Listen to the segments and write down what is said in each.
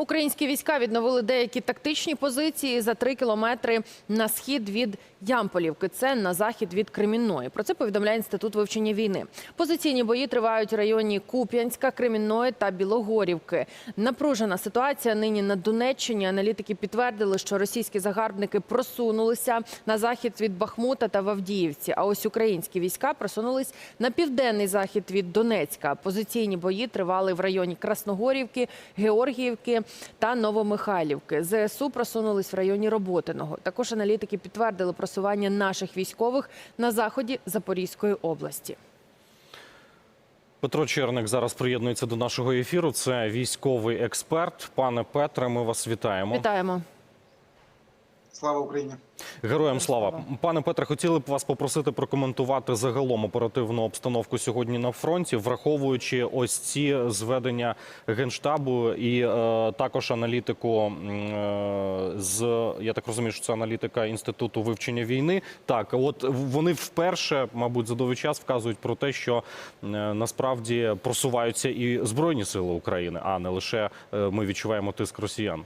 Українські війська відновили деякі тактичні позиції за три кілометри на схід від Ямполівки. Це на захід від Кремінної. Про це повідомляє інститут вивчення війни. Позиційні бої тривають у районі Куп'янська, Кремінної та Білогорівки. Напружена ситуація нині на Донеччині. Аналітики підтвердили, що російські загарбники просунулися на захід від Бахмута та в Авдіївці. А ось українські війська просунулись на південний захід від Донецька. Позиційні бої тривали в районі Красногорівки, Георгіївки та Новомихайлівки. ЗСУ просунулись в районі Роботиного. Також аналітики підтвердили просування наших військових на заході Запорізької області. Петро Черник зараз приєднується до нашого ефіру. Це військовий експерт. Пане Петре, ми вас вітаємо. Вітаємо. Слава Україні! Героям слава. Пане Петре, хотіли б вас попросити прокоментувати загалом оперативну обстановку сьогодні на фронті, враховуючи ось ці зведення генштабу і е, також аналітику е, з я так розумію, що це аналітика інституту вивчення війни. Так, от вони вперше, мабуть, за довгий час вказують про те, що е, насправді просуваються і збройні сили України, а не лише е, ми відчуваємо тиск росіян.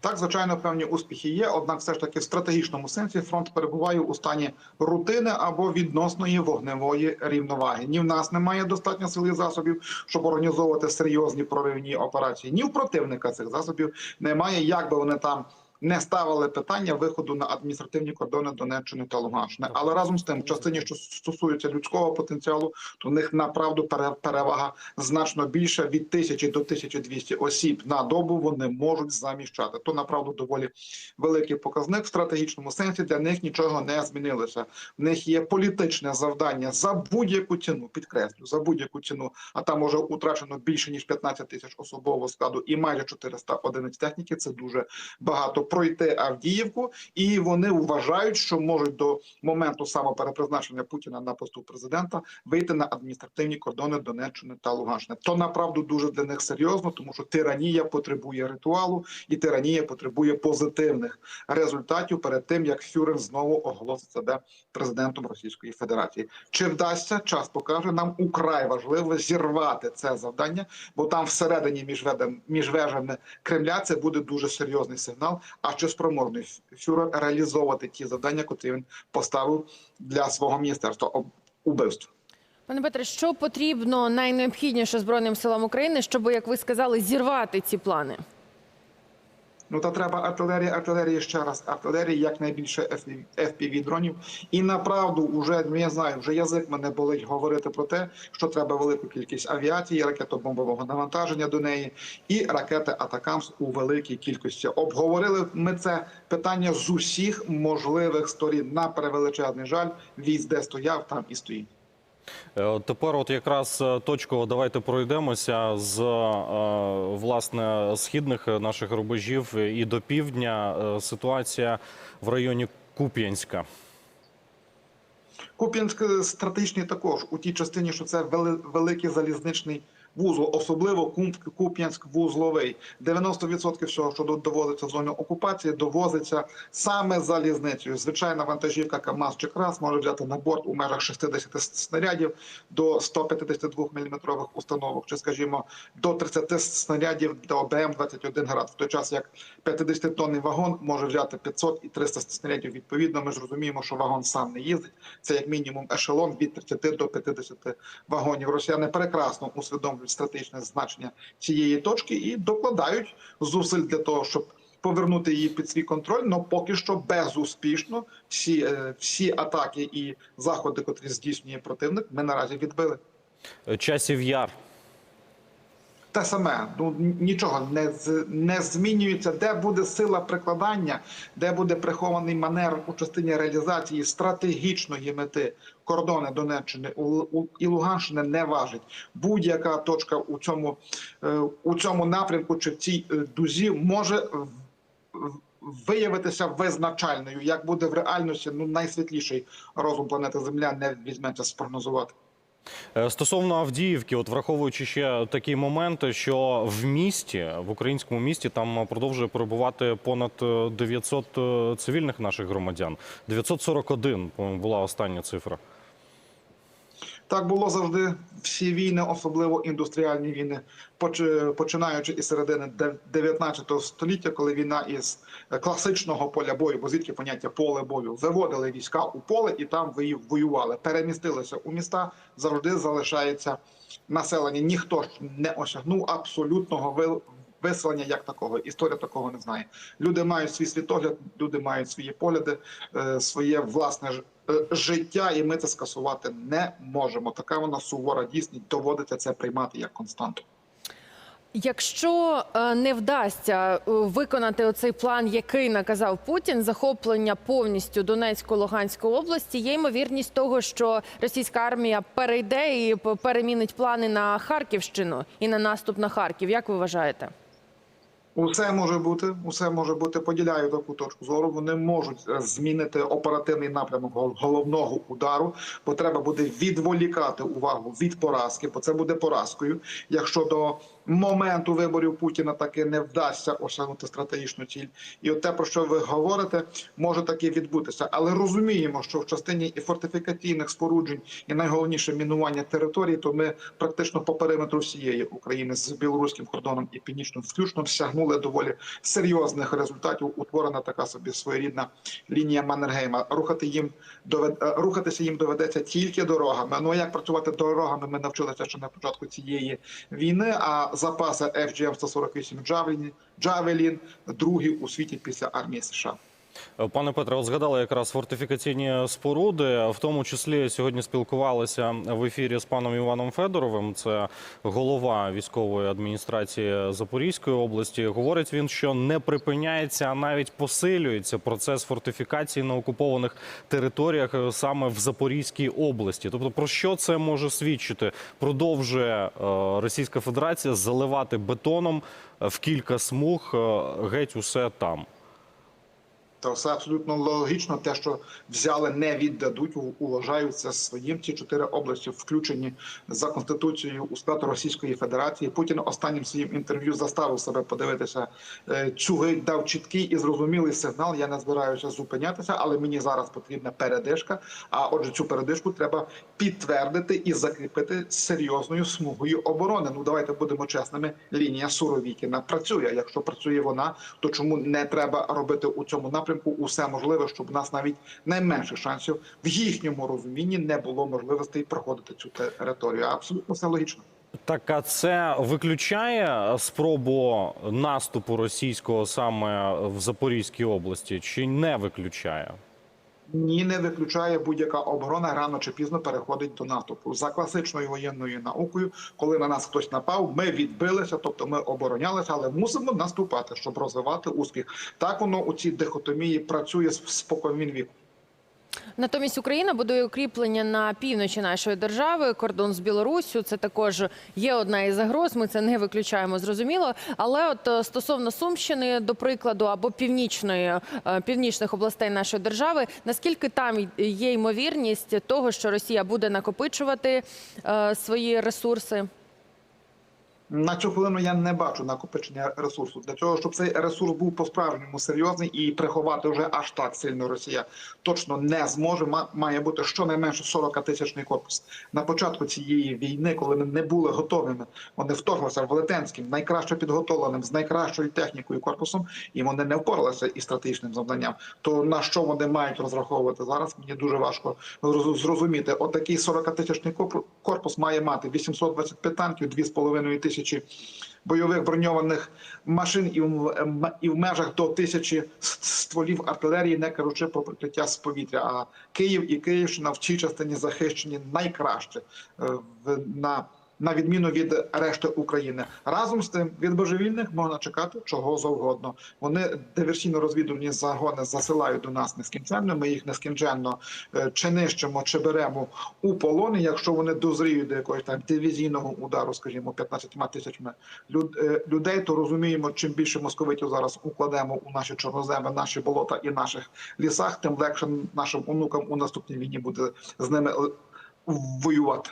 Так, звичайно, певні успіхи є. Однак, все ж таки, в стратегічному сенсі фронт перебуває у стані рутини або відносної вогневої рівноваги. Ні в нас немає достатньо сил і засобів, щоб організовувати серйозні проривні операції. Ні в противника цих засобів немає, як би вони там. Не ставили питання виходу на адміністративні кордони Донеччини та Луганщини, але разом з тим, в частині, що стосується людського потенціалу, то в них направду пере- перевага значно більша від тисячі до 1200 осіб на добу. Вони можуть заміщати. То направду доволі великий показник в стратегічному сенсі. Для них нічого не змінилося. В них є політичне завдання за будь-яку ціну. Підкреслю за будь-яку ціну. А там уже утрачено більше ніж 15 тисяч особового складу і майже 400 одиниць техніки. Це дуже багато пройти Авдіївку, і вони вважають, що можуть до моменту самоперепризначення Путіна на посту президента вийти на адміністративні кордони Донеччини та Луганщини. То направду дуже для них серйозно, тому що тиранія потребує ритуалу, і тиранія потребує позитивних результатів перед тим, як Фюрер знову оголосить себе президентом Російської Федерації. Чи вдасться час покаже нам украй важливо зірвати це завдання, бо там всередині між ведем- між вежами Кремля це буде дуже серйозний сигнал. А що спроможний Фюрер реалізовувати ті завдання, котрі він поставив для свого міністерства убивств? Пане Петре, що потрібно найнеобхідніше Збройним силам України, щоб, як ви сказали, зірвати ці плани? Ну та треба артилерія, артилерії ще раз, артилерії якнайбільше fpv дронів. І направду, вже ну я знаю, вже язик мене болить говорити про те, що треба велику кількість авіації, ракетобомбового навантаження до неї, і ракети Атакамс у великій кількості. Обговорили ми це питання з усіх можливих сторін. На перевеличезний жаль, віз де стояв, там і стоїть. Е, Тепер, от якраз е, точково давайте пройдемося з е, власне східних наших рубежів і до півдня. Ситуація в районі Куп'янська. Куп'янськ стратегічний також у тій частині, що це великий залізничний вузол, особливо Куп'янськ вузловий. 90% всього, що до- довозиться в зону окупації, довозиться саме залізницею. Звичайна вантажівка КАМАЗ чи КРАС може взяти на борт у межах 60 снарядів до 152 мм установок, чи, скажімо, до 30 снарядів до БМ-21 град. В той час як 50-тонний вагон може взяти 500 і 300 снарядів відповідно. Ми ж розуміємо, що вагон сам не їздить. Це як мінімум ешелон від 30 до 50 вагонів. Росіяни прекрасно усвідомлюють стратегічне значення цієї точки і докладають зусиль для того, щоб повернути її під свій контроль. але поки що безуспішно всі, е, всі атаки і заходи, котрі здійснює противник, ми наразі відбили. Часів Яр. Те саме, ну нічого не не змінюється. Де буде сила прикладання, де буде прихований манер у частині реалізації стратегічної мети кордони Донеччини і Луганщини не важить. Будь-яка точка у цьому е, у цьому напрямку чи в цій е, дузі може виявитися визначальною. Як буде в реальності, ну найсвітліший розум планети Земля не візьметься спрогнозувати. Е, Стосовно Авдіївки, от враховуючи ще такі моменти, що в місті, в українському місті, там продовжує перебувати понад е, 900 е, цивільних наших громадян. 941 по-моєму, була остання цифра. Так було завжди. Всі війни, особливо індустріальні війни, поч- починаючи із середини дев- 19 століття, коли війна із класичного поля бою, бо звідки поняття поле бою, виводили війська у поле і там воювали, перемістилися у міста, завжди залишається населення. Ніхто ж не осягнув абсолютного виселення як такого. Історія такого не знає. Люди мають свій світогляд, люди мають свої погляди, е, своє власне е, життя, і ми це скасувати не можемо. Така вона сувора дійсність. Доводиться це приймати як константу. Якщо е, не вдасться виконати оцей план, який наказав Путін, захоплення повністю Донецької Луганської області, є ймовірність того, що російська армія перейде і перемінить плани на Харківщину і на наступ на Харків. Як ви вважаєте? Усе може бути, усе може бути. Поділяю таку точку зору. Вони можуть е, змінити оперативний напрямок головного удару, бо треба буде відволікати увагу від поразки, бо це буде поразкою. Якщо до моменту виборів Путіна таки не вдасться осягнути стратегічну ціль, і от те, про що ви говорите, може таки відбутися. Але розуміємо, що в частині і фортифікаційних споруджень, і найголовніше мінування території, то ми практично по периметру всієї України з білоруським кордоном і північним включно всягнули доволі серйозних результатів. Утворена така собі своєрідна лінія Маннергейма. Рухати їм довед... е, рухатися їм доведеться тільки дорогами. Ну а як працювати дорогами? Ми навчилися ще на початку цієї війни. А запаси FGM-148 Джавелін, Джавелін другі у світі після армії США. Пане Петре, згадали якраз фортифікаційні споруди. В тому числі сьогодні спілкувалися в ефірі з паном Іваном Федоровим. Це голова військової адміністрації Запорізької області. Говорить він, що не припиняється, а навіть посилюється процес фортифікації на окупованих територіях е, саме в Запорізькій області. Тобто, про що це може свідчити? Продовжує е, Російська Федерація заливати бетоном е, в кілька смуг е, геть усе там. Та все абсолютно логічно. Те, що взяли, не віддадуть, у- вважають своїм. Ці чотири області включені за конституцією у склад Російської Федерації. Путін останнім своїм інтерв'ю заставив себе подивитися е, цю геть, дав чіткий і зрозумілий сигнал. Я не збираюся зупинятися, але мені зараз потрібна передишка. А отже, цю передишку треба підтвердити і закріпити серйозною смугою оборони. Ну давайте будемо чесними. Лінія Суровікіна працює. Якщо працює вона, то чому не треба робити у цьому напрямку усе можливе, щоб у нас навіть найменше шансів в їхньому розумінні не було можливостей проходити цю територію. Абсолютно все логічно. Так, а це виключає спробу наступу російського саме в Запорізькій області, чи не виключає? Ні, не виключає будь-яка оборона рано чи пізно переходить до наступу за класичною воєнною наукою. Коли на нас хтось напав, ми відбилися, тобто ми оборонялися, але мусимо наступати, щоб розвивати успіх. Так воно у цій дихотомії працює з спокійним віку. Натомість Україна будує укріплення на півночі нашої держави, кордон з Білоруссю. Це також є одна із загроз. Ми це не виключаємо, зрозуміло. Але от е, стосовно Сумщини, до прикладу, або північної е, північних областей нашої держави, наскільки там є ймовірність того, що Росія буде накопичувати е, свої ресурси? На цю хвилину я не бачу накопичення ресурсу для того, щоб цей ресурс був по-справжньому серйозний і приховати вже аж так сильно Росія точно не зможе. Ма- Має бути щонайменше 40 тисячний корпус. На початку цієї війни, коли ми не були готовими, вони вторглися велетенським, найкраще підготовленим, з найкращою технікою корпусом, і вони не впоралися із стратегічним завданням. То на що вони мають розраховувати зараз? Мені дуже важко зрозуміти. Отакий 40 тисячний корпус має мати 825 танків, 2,5 тисячі бойових броньованих машин і в, і в межах до тисячі стволів артилерії, не кажучи про прикриття з повітря. А Київ і Київщина в цій частині захищені найкраще е, на. На відміну від решти України, разом з тим від божевільних можна чекати чого завгодно. Вони диверсійно-розвідувальні загони засилають до нас нескінченно. Ми їх нескінченно е, чи нищимо, чи беремо у полон. Якщо вони дозріють до якогось там дивізійного удару, скажімо, 15 тисячами е, людей, то розуміємо, чим більше московитів зараз укладемо у наші чорноземи, наші болота і наших лісах, тим легше нашим онукам у наступній війні буде з ними е, воювати.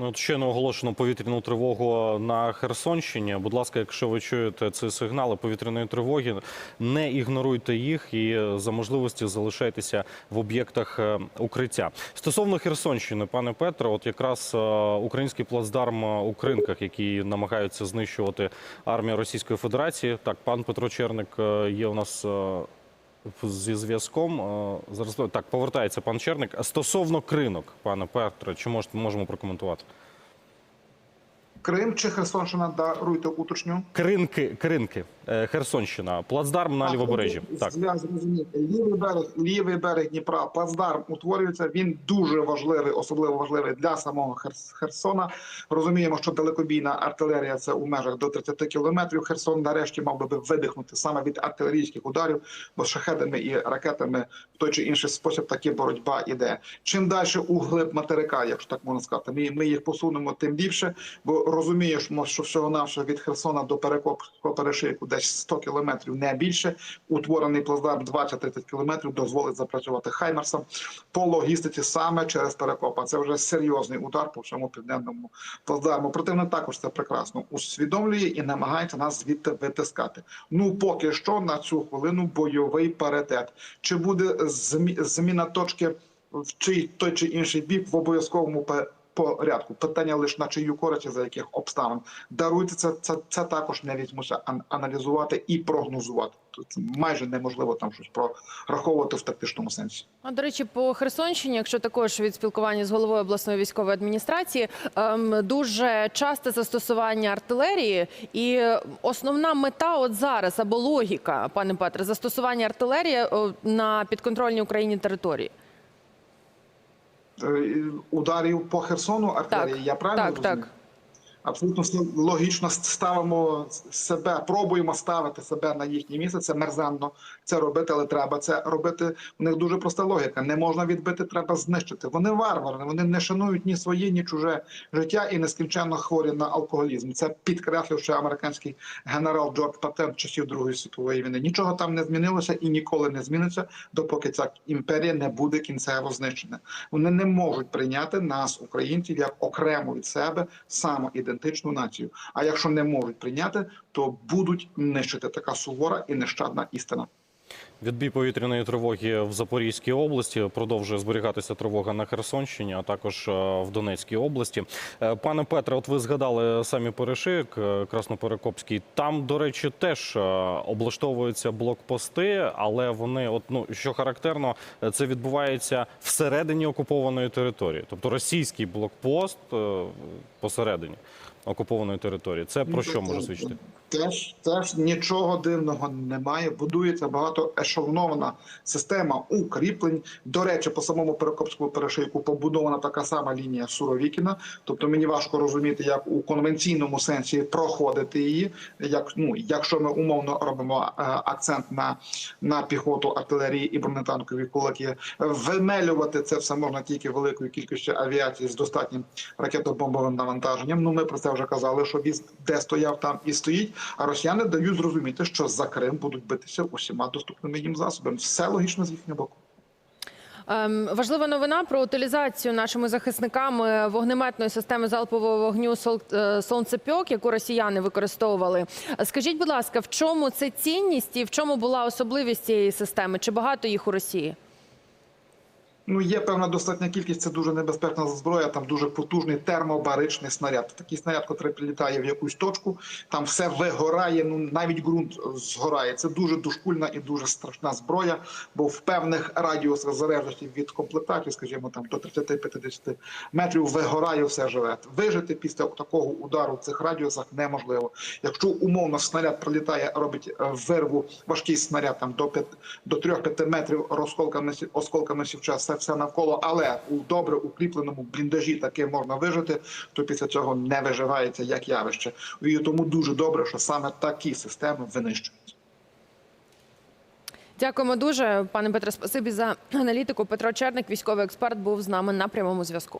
Ну, щойно оголошено повітряну тривогу на Херсонщині. Будь ласка, якщо ви чуєте ці сигнали повітряної тривоги, не ігноруйте їх і за можливості залишайтеся в об'єктах е, укриття. Стосовно Херсонщини, пане Петро, от якраз е, український плацдарм е, у Кринках, який намагаються знищувати армія Російської Федерації. Так, пан Петро Черник є у нас. Зі зв'язком Е, зараз так повертається пан Черник. Стосовно кринок, пане Петре, чи можемо прокоментувати? Крим чи Херсонщина, даруйте уточню. Кринки, кринки, Е, Херсонщина, плацдарм на лівобережжі. Так. Я зрозумів. Лівий берег, лівий берег Дніпра, плацдарм утворюється. Він дуже важливий, особливо важливий для самого Херсона. Розуміємо, що далекобійна артилерія це у межах до 30 кілометрів. Херсон нарешті мав би видихнути саме від артилерійських ударів, бо з шахедами і ракетами в той чи інший спосіб таки боротьба іде. Чим далі у глиб материка, якщо так можна сказати, ми, ми їх посунемо тим більше, бо розумієш, що всього навшого від Херсона до Перекопського перешийку десь 100 кілометрів, не більше. Утворений плацдарм 20-30 кілометрів дозволить запрацювати Хаймерсам по логістиці саме через Перекопа. Це вже серйозний удар по всьому південному плацдарму. Противник також це прекрасно усвідомлює і намагається нас звідти витискати. Ну поки що на цю хвилину бойовий паритет. Чи буде змі- зміна точки в чий той чи інший бік в обов'язковому порядку. Питання лише на чию користь за яких обставин. Даруйте це, це, це також не візьмуся аналізувати і прогнозувати. Майже неможливо там щось прораховувати в тактичному сенсі. А до речі, по Херсонщині, якщо також від спілкування з головою обласної військової адміністрації, ем, дуже часте застосування артилерії, і основна мета, от зараз або логіка, пане Петре, застосування артилерії на підконтрольній Україні території. Е, Ударів по Херсону артилерії, Так, я правильно так, розумію? так. Абсолютно логічно ставимо себе, пробуємо ставити себе на їхнє місце. Це мерзенно це робити, але треба це робити. У них дуже проста логіка. Не можна відбити, треба знищити. Вони варвари, вони не шанують ні своє, ні чуже життя і нескінченно хворі на алкоголізм. Це підкреслив ще американський генерал Джордж Патент часів Другої світової війни. Нічого там не змінилося і ніколи не зміниться, допоки ця імперія не буде кінцево знищена. Вони не можуть прийняти нас, українців, як окрему від себе самоідентичну націю. А якщо не можуть прийняти, то будуть нищити така сувора і нещадна істина. Відбій повітряної тривоги в Запорізькій області продовжує зберігатися тривога на Херсонщині, а також е, в Донецькій області. Е, Пане Петре, от ви згадали самі Перешик, е, Красноперекопський. Там, до речі, теж облаштовуються блокпости, але вони, от ну що характерно, це відбувається всередині окупованої території, тобто російський блокпост посередині окупованої території. Це про що може свідчити? Теж теж нічого дивного немає. Будується багато багатоешелонована система укріплень. До речі, по самому Перекопському перешийку побудована така сама лінія Суровікіна. Тобто мені важко розуміти, як у конвенційному сенсі проходити її. Як ну, якщо ми умовно робимо е, акцент на, на піхоту, артилерії і бронетанкові кулаки, вимелювати це все можна тільки великою кількістю авіації з достатнім ракетобомбовим навантаженням. Ну ми про це вже казали, що він де стояв, там і стоїть. А росіяни дають зрозуміти, що за Крим будуть битися усіма доступними їм засобами. Все логічно з їхнього боку. Ем, важлива новина про утилізацію нашими захисниками вогнеметної системи залпового вогню «Сол- е, «Сонцепьок», яку росіяни використовували. Скажіть, будь ласка, в чому це цінність і в чому була особливість цієї системи? Чи багато їх у Росії? Ну, є певна достатня кількість, це дуже небезпечна зброя, там дуже потужний термобаричний снаряд. Такий снаряд, який прилітає в якусь точку, там все вигорає, ну навіть ґрунт згорає. Це дуже дошкульна і дуже страшна зброя, бо в певних радіусах, залежності від комплектації, скажімо, там до 30-50 метрів вигорає все живе. Вижити після такого удару в цих радіусах неможливо. Якщо умовно снаряд прилітає, робить е, вирву, важкий снаряд там до 5, до 3-5 метрів розколками осколками сівча, все, все навколо, але у добре укріпленому бліндажі таки можна вижити, то після цього не виживається як явище. І тому дуже добре, що саме такі системи винищуються. Дякуємо дуже, пане Петре. Спасибі за аналітику. Петро Черник, військовий експерт, був з нами на прямому зв'язку.